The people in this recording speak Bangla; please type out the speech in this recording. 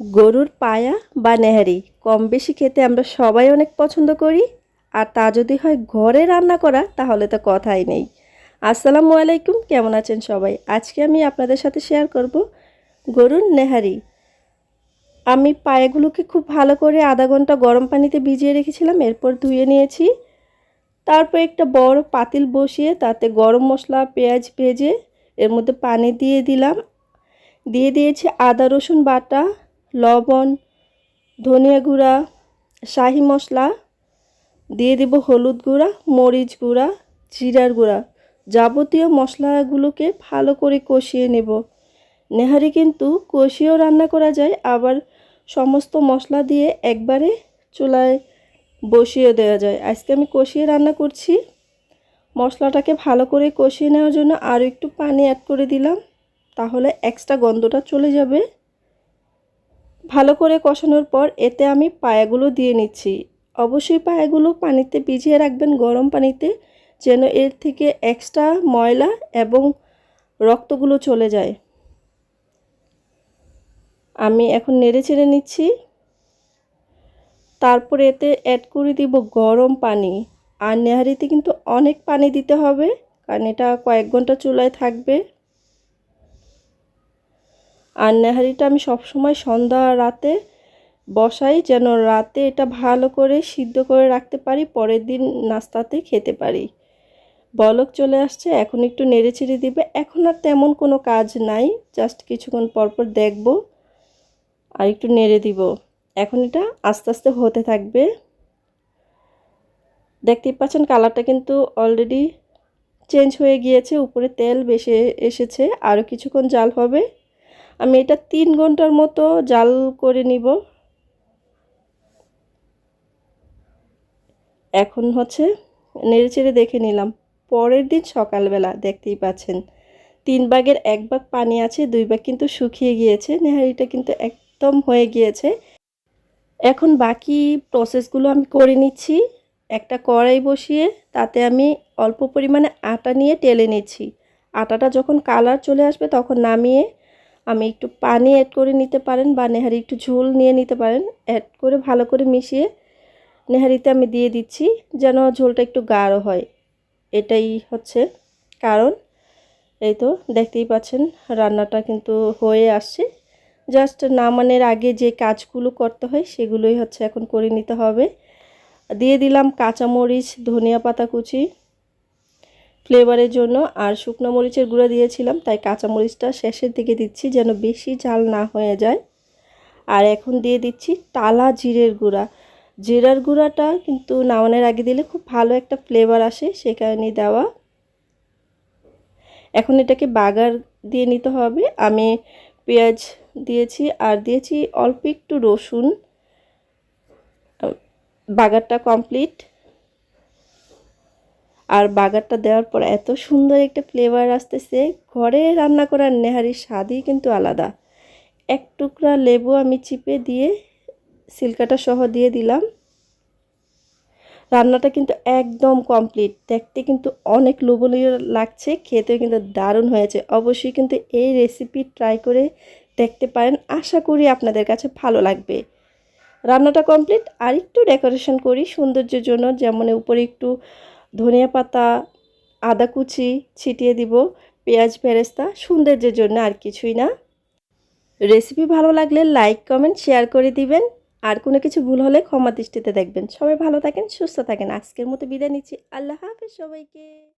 গরুর পায়া বা নেহারি কম বেশি খেতে আমরা সবাই অনেক পছন্দ করি। আর তা যদি হয় ঘরে রান্না করা, তাহলে তো কথাই নেই। আসসালামু আলাইকুম, কেমন আছেন সবাই? আজকে আমি আপনাদের সাথে শেয়ার করব গরুর নেহারি। আমি পায়েগুলোকে খুব ভালো করে আধা ঘণ্টা গরম পানিতে ভিজিয়ে রেখেছিলাম, এরপর ধুয়ে নিয়েছি। তারপর একটা বড় পাতিল বসিয়ে তাতে গরম মশলা, পেঁয়াজ ভেজে এর মধ্যে পানি দিয়ে দিলাম। দিয়ে দিয়েছি আদা, রসুন বাটা লবণ, ধনিয়া গুঁড়া, শাহি মশলা, দিয়ে দেব হলুদ গুঁড়া, মরিচ গুঁড়া, জিরার গুঁড়া। যাবতীয় মশলাগুলোকে ভালো করে কষিয়ে নেব। নেহারি কিন্তু কষিয়েও রান্না করা যায়, আবার সমস্ত মশলা দিয়ে একবারে চুলায় বসিয়ে দেওয়া যায়। আজকে আমি কষিয়ে রান্না করছি। মশলাটাকে ভালো করে কষিয়ে নেওয়ার জন্য আরও একটু পানি অ্যাড করে দিলাম, তাহলে এক্সট্রা গন্ধটা চলে যাবে। ভালো করে কষানোর পর এতে আমি পায়াগুলো দিয়ে নিচ্ছি। অবশ্যই পায়াগুলো পানিতে ভিজিয়ে রাখবেন গরম পানিতে, যেন এর থেকে এক্সট্রা ময়লা এবং রক্তগুলো চলে যায়। আমি এখন নেড়ে চেড়ে নিচ্ছি। তারপরে এতে অ্যাড করে দিব গরম পানি। আর নেহারিতে কিন্তু অনেক পানি দিতে হবে, কারণ এটা কয়েক ঘণ্টা চুলায় থাকবে। আর নেহারিটা আমি সবসময় সন্ধ্যা রাতে বসাই, যেন রাতে এটা ভালো করে সিদ্ধ করে রাখতে পারি, পরের দিন নাস্তাতে খেতে পারি। বলক চলে আসছে, এখন একটু নেড়ে ছেড়ে দিবে। এখন আর তেমন কোনো কাজ নাই জাস্ট কিছুক্ষণ পরপর দেখব আর একটু নেড়ে দিব। এখন এটা আস্তে আস্তে হতে থাকবে। দেখতেই পাচ্ছেন কালারটা কিন্তু অলরেডি চেঞ্জ হয়ে গিয়েছে, উপরে তেল বেশি এসেছে আরও কিছুক্ষণ জাল হবে। আমি এটা তিন ঘণ্টার মতো জাল করে নিব। এখন হচ্ছে নেড়ে দেখে নিলাম। পরের দিন সকালবেলা দেখতেই পাচ্ছেন, তিন ভাগের এক ভাগ পানি আছে, দুই ভাগ কিন্তু শুকিয়ে গিয়েছে। নেহারিটা কিন্তু একদম হয়ে গিয়েছে। এখন বাকি প্রসেসগুলো আমি করে নিচ্ছি। একটা কড়াই বসিয়ে তাতে আমি অল্প পরিমাণে আটা নিয়ে টেলে নিচ্ছি। আটাটা যখন কালার চলে আসবে তখন নামিয়ে আমি একটু পানি অ্যাড করে নিতে পারেন বা নেহারি একটু ঝোল নিয়ে নিতে পারেন। অ্যাড করে ভালো করে মিশিয়ে নেহারিতে আমি দিয়ে দিচ্ছি যেন ঝোলটা একটু গাঢ় হয়। এটাই হচ্ছে কারণ। এই তো দেখতেই পাচ্ছেন রান্নাটা কিন্তু হয়ে আসছে। জাস্ট নামানের আগে যে কাজগুলো করতে হয় সেগুলোই হচ্ছে এখন করে নিতে হবে। দিয়ে দিলাম কাঁচামরিচ, ধনিয়া পাতা কুচি ফ্লেভারের জন্য আর শুকনো মরিচের গুঁড়া দিয়েছিলাম, তাই কাঁচামরিচটা শেষের দিকে দিচ্ছি যেন বেশি ঝাল না হয়ে যায়। আর এখন দিয়ে দিচ্ছি টালা জিরের গুঁড়া। জিরার গুঁড়াটা কিন্তু নামানোর আগে দিলে খুব ভালো একটা ফ্লেভার আসে, সে কারণে দেওয়া। এখন এটাকে বাগার দিয়ে নিতে হবে। আমি পেঁয়াজ দিয়েছি আর দিয়েছি অল্প একটু রসুন। বাগারটা কমপ্লিট আর বাগারটা দেওয়ার পর এত সুন্দর একটা ফ্লেভার আসতেছে। ঘরে রান্না করার নেহারির স্বাদই কিন্তু আলাদা। এক টুকরা লেবু আমি চিপে দিয়ে সিলকাটা সহ দিয়ে দিলাম। রান্নাটা কিন্তু একদম কমপ্লিট দেখতে কিন্তু অনেক লোভনীয় লাগছে, খেতেও কিন্তু দারুণ হয়েছে। অবশ্যই কিন্তু এই রেসিপি ট্রাই করে দেখতে পারেন। আশা করি আপনাদের কাছে ভালো লাগবে। রান্নাটা কমপ্লিট আর একটু ডেকোরেশন করি। সৌন্দর্যের জন্য যেমন উপরে একটু ধনিয়া পাতা, আদা কুচি ছিটিয়ে দিব, পেঁয়াজ ফেরেস্তা সৌন্দর্যের জন্য আর কিছুই না। রেসিপি ভালো লাগলে লাইক কমেন্ট শেয়ার করে দিবেন। আর কোনো কিছু ভুল হলে ক্ষমা দৃষ্টিতে দেখবেন। সবাই ভালো থাকেন, সুস্থ থাকেন। আজকের মতো বিদায় নিচ্ছি। আল্লাহ হাফেজ সবাইকে।